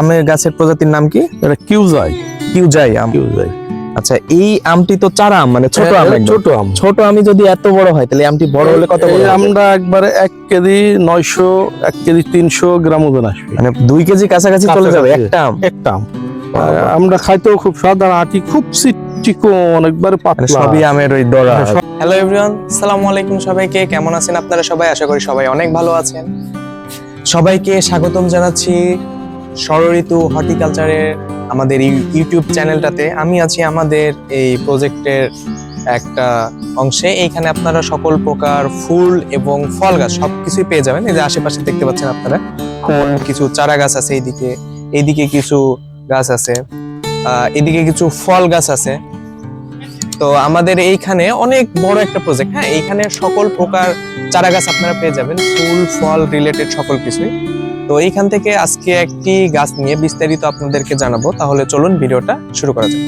আমের গাছের প্রজাতির নাম কি? এটা কিউজাই। কিউজাই আম। কিউজাই। আচ্ছা এই আমটি তো চারা আম মানে ছোট আম ছোট আম। ছোট আমি যদি এত বড় হয় তাহলে আমটি বড় হলে কত বড় আমরা একবারে এক কেজি নয়শো এক কেজি তিনশো গ্রাম ওজন আসবে। মানে দুই কেজি কাছাকাছি চলে যাবে একটা আম? একটা আম। আমরা খাইতেও খুব স্বাদ আর আটি খুব চিকন একবারে মানে পাতলা। সবই আমের ওই দরা হ্যাঁ, হ্যালো এভরিওয়ান আসসালামু আলাইকুম সবাইকে। কেমন আছেন আপনারা সবাই? আশা করি সবাই অনেক ভালো আছেন। সবাইকে স্বাগতম জানাচ্ছি ষড়ঋতু হর্টিকালচারের আমাদের ইউটিউব চ্যানেলটাতে আমি আছি আমাদের এই প্রজেক্টের একটা অংশে। এইখানে আপনারা সকল প্রকার ফুল এবং ফল গাছ সবকিছুই পেয়ে যাবেন। এই যে আশেপাশে দেখতে পাচ্ছেন আপনারা কোন কিছু চারা গাছ আছে এইদিকে এইদিকে কিছু গাছ আছে আহ, এদিকে কিছু ফল গাছ আছে। তো আমাদের এইখানে অনেক বড় একটা প্রজেক্ট হ্যাঁ এইখানে সকল প্রকার চারা গাছ আপনারা পেয়ে যাবেন ফুল ফল রিলেটেড সকল কিছুই। তো এইখান থেকে আজকে একটি গাছ নিয়ে বিস্তারিত আপনাদেরকে জানাব। তাহলে চলুন ভিডিওটা শুরু করা যাক।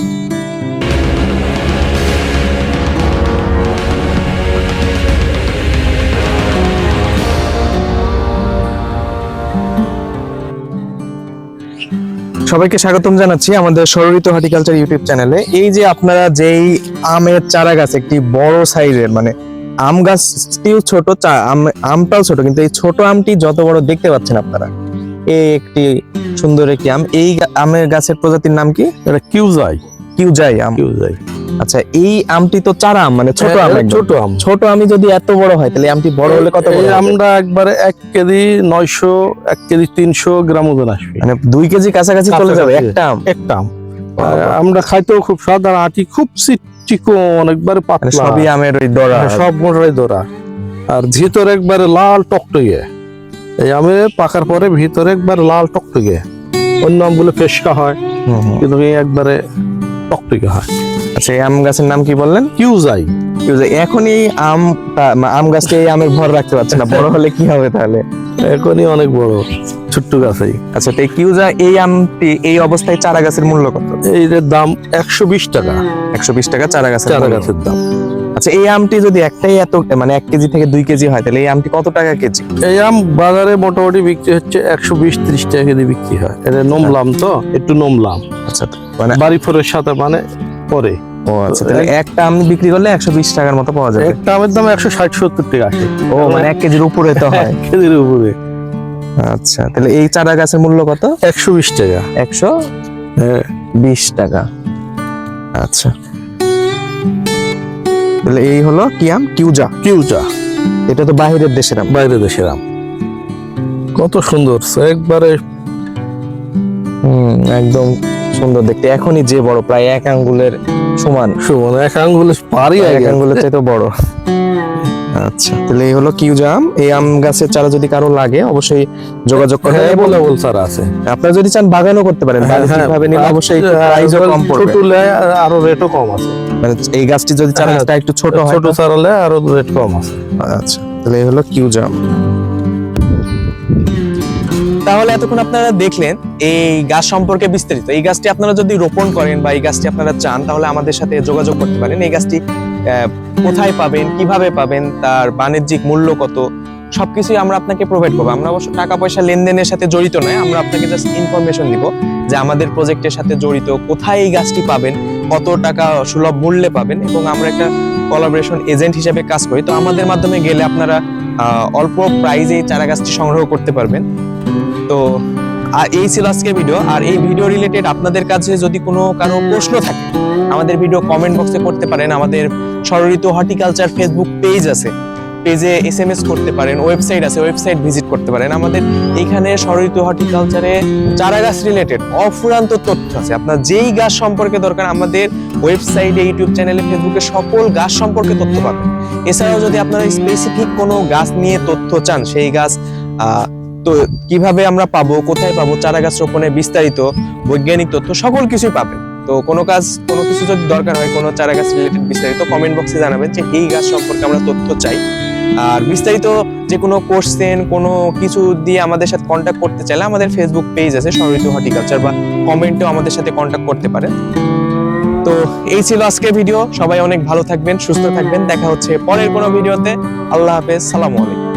সবাইকে স্বাগতম জানাচ্ছি আমাদের সররিত হর্টিকালচার ইউটিউব চ্যানেলে। এই যে আপনারা যেই আমের চারা গাছ একটি বড় সাইজের মানে আম গাছটিও ছোট আমটাও ছোট কিন্তু এই ছোট আমটি যত বড় দেখতে পাচ্ছেন আপনারা এই একটি সুন্দর একটি আম। এই আমের গাছের প্রজাতির নাম কি? এটা কিউজাই। কিউজাই আম। কিউজাই। আচ্ছা এই আমটি তো চারা আম মানে ছোট আম ছোট আম। ছোট আমি যদি এত বড় হয় তাহলে আমটি বড় হলে কত বড় আমরা একবারে এক কেজি নয়শো এক কেজি তিনশো গ্রাম ওজন আসবে। মানে দুই কেজি কাছাকাছি চলে যাবে একটা আম। একটা আম। আমরা খাইতেও খুব স্বাদ আর আটি খুব চিকন একবারে মানে পাতলা। সবই আমের ওই দরা হ্যাঁ, সব মোটাই দোরা আর ভিতরে একবারে লাল টকটকে। এই আমে পাকার পরে ভিতরে একবারে লাল টকটকে। অন্য আমগুলো ফেসকা হয়। কিন্তু এই একবারে টকটকে হয়। আচ্ছা এই আম গাছের নাম কি বললেন? কিউজাই। কিউজাই। এখন এই আম আম গাছটা এই আমের ভর রাখতে পারছে না। বড় হলে কি হবে তাহলে? এখনই অনেক বড়। ছোট্ট গাছই। আচ্ছা তো এই কিউজা এই আমটি এই অবস্থায় চারা গাছের মূল্য কত? এই দাম একশো বিশ টাকা। একশো বিশ টাকা চারা গাছের চারা গাছের দাম। আচ্ছা এই আমটি যদি একটাই এত মানে এক কেজি থেকে দুই কেজি হয় তাহলে এই আমটি কত টাকা কেজি? এই আম বাজারে মোটামুটি বিক্রি হচ্ছে একশো বিশ ত্রিশ টাকা কেজি বিক্রি হয়। এটা নমলাম তো? একটু নমলাম আচ্ছা মানে বাড়ি ফোরের সাথে মানে পরে। ও আচ্ছা তাহলে একটা আম বিক্রি করলে একশো বিশ টাকার মতো পাওয়া যাবে। একটা আমের দাম একশো ষাট সত্তর টাকা আসে। ও মানে এক কেজির উপরে তো হয়। কেজির উপরে। আচ্ছা তাহলে এই চারা গাছের মূল্য কত? একশো বিশ টাকা। একশো হ্যাঁ। বিশ টাকা। আচ্ছা। তাহলে এই হলো কি আম? কিউজা। কিউচা এটা তো বাহিরের দেশের আম। বাইরে দেশের আম। কত সুন্দর একবারে। হুম একদম সুন্দর দেখতে। এখনই যে বড় প্রায় এক আঙ্গুলের সমান। সুমন এক আঙ্গুলের পারি এক আঙ্গুলের চাইতে বড়। আচ্ছা তাহলে এই হলো কিউজা আম এই আম গাছের চারা যদি কারও লাগে অবশ্যই যোগাযোগ করবেন এবং অ্যাভেলেবল ছাড়া আছে। আপনারা যদি চান বাগানও করতে পারেন। বাণিজ্যিকভাবে নিলে অবশ্যই প্রাইসও কম পড়বে। ছোট আরও রেটও কম আছে। মানে এই গাছটি যদি চারা হ্যাঁ, একটু ছোট হয় ছোট চারালে আরও রেট কম আছে। আচ্ছা তাহলে এই হলো কিউজাম তাহলে এতক্ষণ আপনারা দেখলেন এই গাছ সম্পর্কে বিস্তারিত। এই গাছটি আপনারা যদি রোপণ করেন বা এই গাছটি আপনারা চান তাহলে আমাদের সাথে যোগাযোগ করতে পারেন। এই গাছটি কোথায় পাবেন, কীভাবে পাবেন, তার বাণিজ্যিক মূল্য কত, সবকিছুই আমরা আপনাকে প্রোভাইড করব। আমরা অবশ্য টাকা পয়সা লেনদেনের সাথে জড়িত নয়, আমরা আপনাকে জাস্ট ইনফরমেশন দিব যে আমাদের প্রজেক্টের সাথে জড়িত, কোথায় এই গাছটি পাবেন, কত টাকা সুলভ মূল্যে পাবেন এবং আমরা একটা কোলাবোরেশন এজেন্ট হিসেবে কাজ করি। তো আমাদের মাধ্যমে গেলে আপনারা অল্প প্রাইজে এই চারা গাছটি সংগ্রহ করতে পারবেন। তো আর এই ছিল আজকের ভিডিও আর এই ভিডিও রিলেটেড আপনাদের কাছে যদি কোনো কারও প্রশ্ন থাকে আমাদের ভিডিও কমেন্ট বক্সে করতে পারেন। আমাদের সররিত হর্টিকালচার ফেসবুক পেজ আছে। পেজে এস এম এস করতে পারেন ওয়েবসাইট আছে ওয়েবসাইট ভিজিট করতে পারেন। আমাদের এইখানে সররিত হর্টিকালচারে চারা গাছ রিলেটেড অফুরান্ত তথ্য আছে। আপনার যেই গাছ সম্পর্কে দরকার, আমাদের ওয়েবসাইটে ইউটিউব চ্যানেলে ফেসবুকে সকল গাছ সম্পর্কে তথ্য পাবেন। এছাড়াও যদি আপনারা স্পেসিফিক কোনো গাছ নিয়ে তথ্য চান, সেই গাছ তো কীভাবে আমরা পাবো, কোথায় পাবো, চারা গাছ রোপণে বিস্তারিত বৈজ্ঞানিক তথ্য, সকল কিছুই পাবেন। তো কোনো কাজ, কোনো কিছু যদি দরকার হয়, কোনো চারা গাছ রিলেটেড বিস্তারিত কমেন্ট বক্সে জানাবেন যে এই গাছ সম্পর্কে আমরা তথ্য চাই। আর বিস্তারিত যে কোনো কোশ্চেন কোনো কিছু দিয়ে আমাদের সাথে কন্ট্যাক্ট করতে চাইলে আমাদের ফেসবুক পেজ আছে সরিত হর্টিকালচার বা কমেন্টেও আমাদের সাথে কন্ট্যাক্ট করতে পারেন। তো এই ছিল আজকের ভিডিও সবাই অনেক ভালো থাকবেন, সুস্থ থাকবেন। দেখা হচ্ছে পরের কোনো ভিডিওতে আল্লাহ হাফেজ। সালামু আলাইকুম।